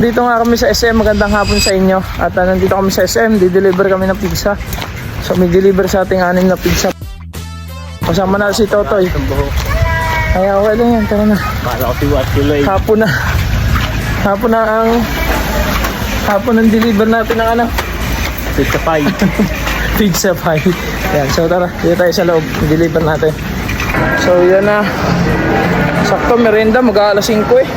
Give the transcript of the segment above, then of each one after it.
Dito nga kami sa SM, magandang hapon sa inyo. At ah, nandito kami sa SM, di-deliver kami ng pizza. So may deliver sa ating anim na pizza. Kasama na si Totoy. Kaya okay lang yan, tara na. Para ko si What Tuloy. Hapon na. Hapon na ang... Hapon ang deliver natin ng ano, Pizza pie. pizza pie. Yan, so tara, dito tayo sa loob. Deliver natin. So yan na. Sakto, merenda, mag-aalas 5 eh.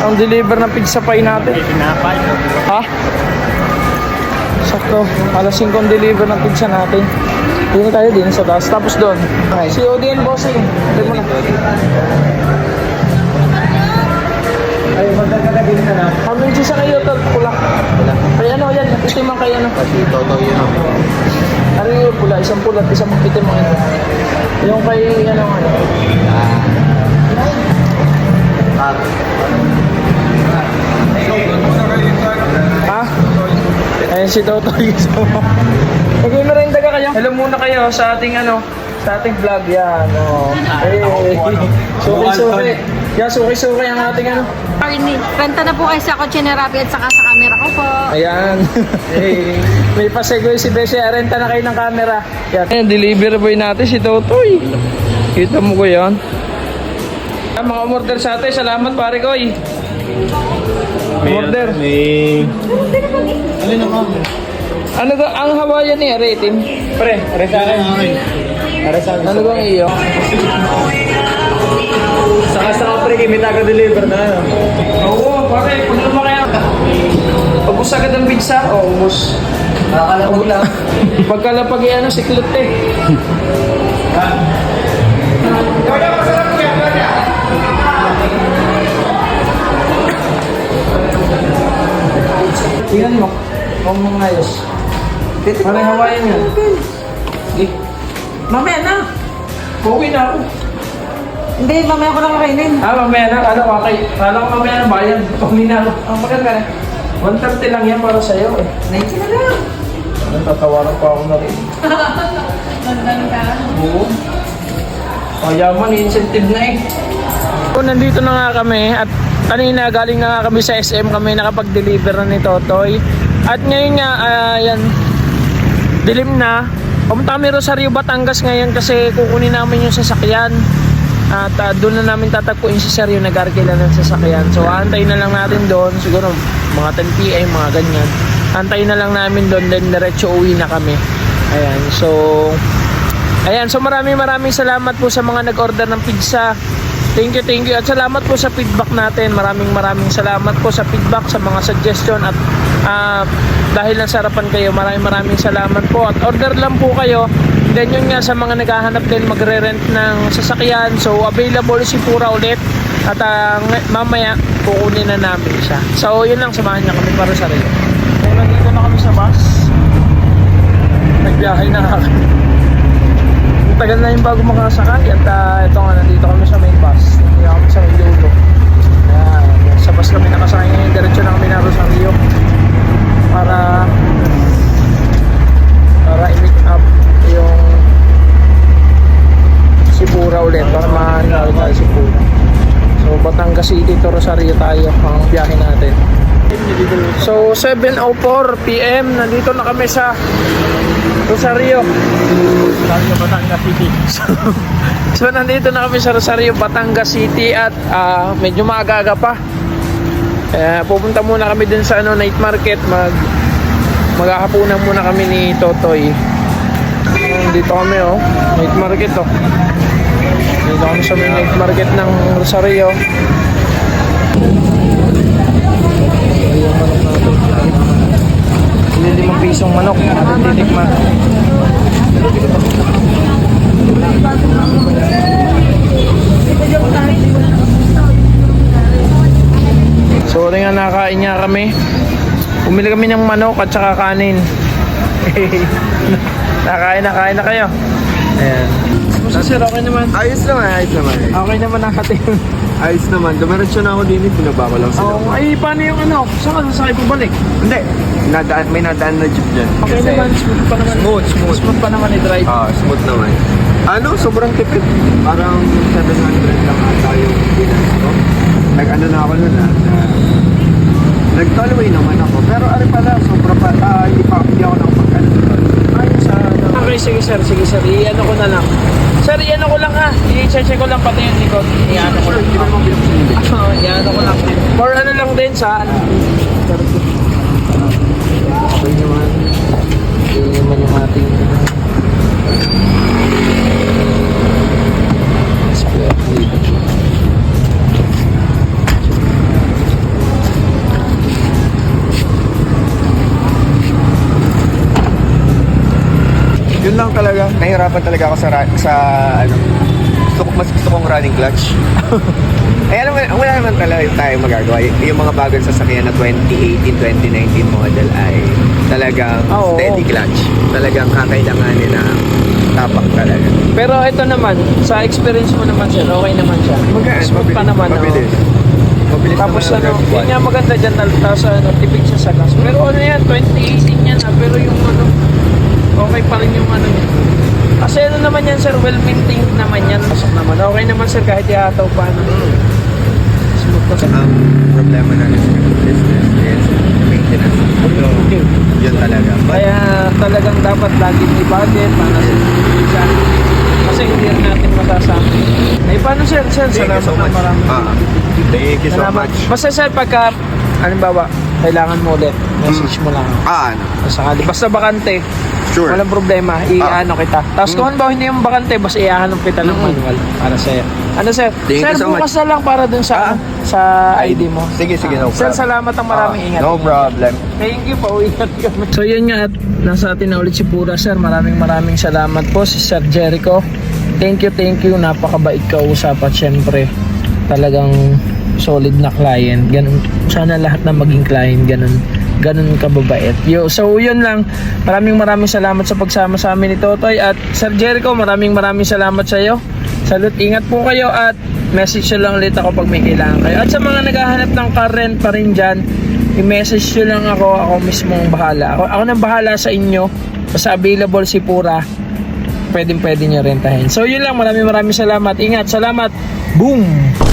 Ang deliver ng pizza pie natin. Tinapay. Ha? Sakto. Alas 5 ang deliver ng pizza natin. Dito tayo din sa taas. Tapos doon. Okay. Si ODN Bossing. Ito mo na. Ay, magkakagin ka na. Kami sa kayo ito. Pula. Ay ano yan. Itim ang kay ano. Kasi totoo yun. Ano yung pula? Isang pula at isang itim ang ano. Yung kay ano ano. Ah. Si Totoy. Nag-merenda ka kayo? Hello muna kayo sa ating ano, sa ating vlog yan. Oh. Hey, suki-suki. Yan, suki-suki ang ating ano. Arnie, renta na po kayo sa kotse ni Rabi at saka sa camera ko po. Ayan. hey. May pasegoy si Beshe. Renta na kayo ng camera. Yan. Ayan, delivery boy natin si Totoy. Kita mo ko yan. Ah, mga umorder sa atin. Salamat pare ko eh. Order. May... Alin naman? Ano ga ang Hawaiian ni Aretim? Pre, are sa akin. Para sa Ano bang iyo? Saka sa kapre kay may taga-deliver na. Oo, pare, pag lumaki ang... Pag-us agad ang pizza, o oh, ubus. Nakakalapag lang. Pagkalapag ano, siklot eh. Tingnan mo, kung mga ayos. Parang Hawaiian yan. Di, Mamaya na. pauwi na ako. Hindi, mamaya ko lang kainin. Ah, mamaya na. Kala ko, okay. Kala ko mamaya na bayan. Pauwi na ako. Ang maganda na. 130 lang yan para sa'yo eh. 90 na lang. Natatawaran pa ako na rin. Gandang ka. Oo. Oh, yaman, incentive na eh. Kung nandito na nga kami at kanina galing na nga kami sa SM kami nakapag-deliver na ni Totoy. At ngayon nga, yan, dilim na. Pumunta kami Rosario, Batangas ngayon kasi kukunin namin yung sasakyan. At ah, doon na namin tatagpuin si Sir yung nag-arkila ng sasakyan. So aantayin na lang natin doon, siguro mga 10 p.m. mga ganyan. Antayin na lang namin doon, then diretso uwi na kami. Ayan, so Ayan, so maraming maraming salamat po sa mga nag-order ng pizza. Thank you, thank you. At salamat po sa feedback natin. Maraming maraming salamat po sa feedback, sa mga suggestion at ah, dahil nasarapan kayo, maraming maraming salamat po. At order lang po kayo. Then yun nga sa mga naghahanap din magre-rent ng sasakyan. So available si Pura ulit. At ng- mamaya kukunin na namin siya. So yun lang, samahan niya kami para sa rin. So nandito na kami sa bus. Nagbiyahe na kami. Tagal na yung bago makasakay at uh, ito nga nandito kami sa main bus. Nandito kami sa may dulo. Ayan, sa bus kami nakasakay ngayon. Diretso na kami na Rosario para para i-meet up yung Sibura ulit para mahanap tayo Sibura. So Batangas City to Rosario tayo ang biyahe natin. So 7.04 PM nandito na kami sa Rosario. Sa Batangas City? So nandito na kami sa Rosario, Batangas City at ah, medyo maaga-aga pa. Kaya pupunta muna kami dun sa ano, night market, mag maghahapunan muna kami ni Totoy. Dito kami oh, night market oh. Dito kami sa night market ng Rosario. Hindi limang pisong manok, ating titikman. So, rin nga nakain niya kami. Bumili kami ng manok at saka kanin. nakain na, kain na kayo. Ayan. Basta sir, okay naman. Ayos naman, ayos naman. Okay naman ang ating. Ayos naman. Dumiretso na ako din, pinaba ko lang sila. Oh, ay, paano yung ano? Saan ka sasakay pabalik? Hindi, nadaan, may nadaan na jeep dyan. Okay Kasi- naman, smooth pa naman. Smooth, smooth. Smooth pa naman i-drive. Ah, smooth naman. Ano, sobrang tipid. Parang 700 lang ata yung bilang ko. Nag-ano na ako nun ah. na Nag-tollway naman ako. Pero ano pala, sobra pa, ah, hindi pa, hindi ako nakapag-ano. Okay, sige sir, sige sir. I-ano ko na lang. Sir, i-ano ko lang ha. I-check ko lang pati yung likod. I-ano ko lang. Oo, i-ano ko lang. For ano lang din sa. Okay naman. Hindi naman yung ating Nahirapan talaga ako sa, sa ano, gusto ko, mas gusto kong running clutch. eh, alam mo, wala naman talaga tayo magagawa. Y- yung mga bagong sasakyan na 2018, 2019 model ay talagang Ah, oo. steady clutch. Talagang kakailanganin na tapak talaga. Pero ito naman, sa experience mo naman sir, okay naman siya. Magaan, Smooth pa naman. oo. Mabilis. Mabilis Tapos naman ang ano, rev yun nga maganda dyan, tal- tapos ano, tipid siya sa gas. Pero ano yan, 2018 yan ah, pero yung ano, okay pa rin yung ano niya. Kasi ano naman yan sir, well maintained naman yan. Pasok naman, okay naman sir kahit ihataw pa ano. Smooth pa sir. Ang problema na ng business is maintenance. So, yun talaga. But, Kaya talagang dapat laging i-budget para sa siya. Kasi hindi rin natin masasama. Eh paano sir, sir, salamat so na much. marami. Ah, thank you so Salamat. much. Basta sir, pagka, halimbawa, kailangan mo ulit, message mo lang. Ah, ano? Sakali. Basta bakante, Sure. walang problema, i-ano kita. Tapos Mm. kung ba hindi yung bakante, basta i-ano kita ng manual para sa'yo. Ano sir? Thank sir, you so bukas na lang para dun sa, Ah. sa ID mo. Sige, sige, no Sir, problem. salamat ang maraming Ah, ingat. No problem. Thank you po. Ingat kami. So yun nga at nasa atin na ulit si Pura sir. Maraming maraming salamat po si Sir Jericho. Thank you, thank you. Napakabait kausap at syempre talagang solid na client. Ganun, sana lahat na maging client ganun ganun kababait. Yo, so yun lang. Maraming maraming salamat sa pagsama sa amin ni Totoy at Sir Jericho, maraming maraming salamat sa iyo. Salute, ingat po kayo at message nyo lang ulit ako pag may kailangan kayo. At sa mga naghahanap ng car rent pa rin dyan, i-message nyo lang ako, ako mismo ang bahala. Ako, ako nang bahala sa inyo. Basta available si Pura, pwedeng pwede nyo rentahin. So yun lang, maraming maraming salamat. Ingat, salamat. Boom!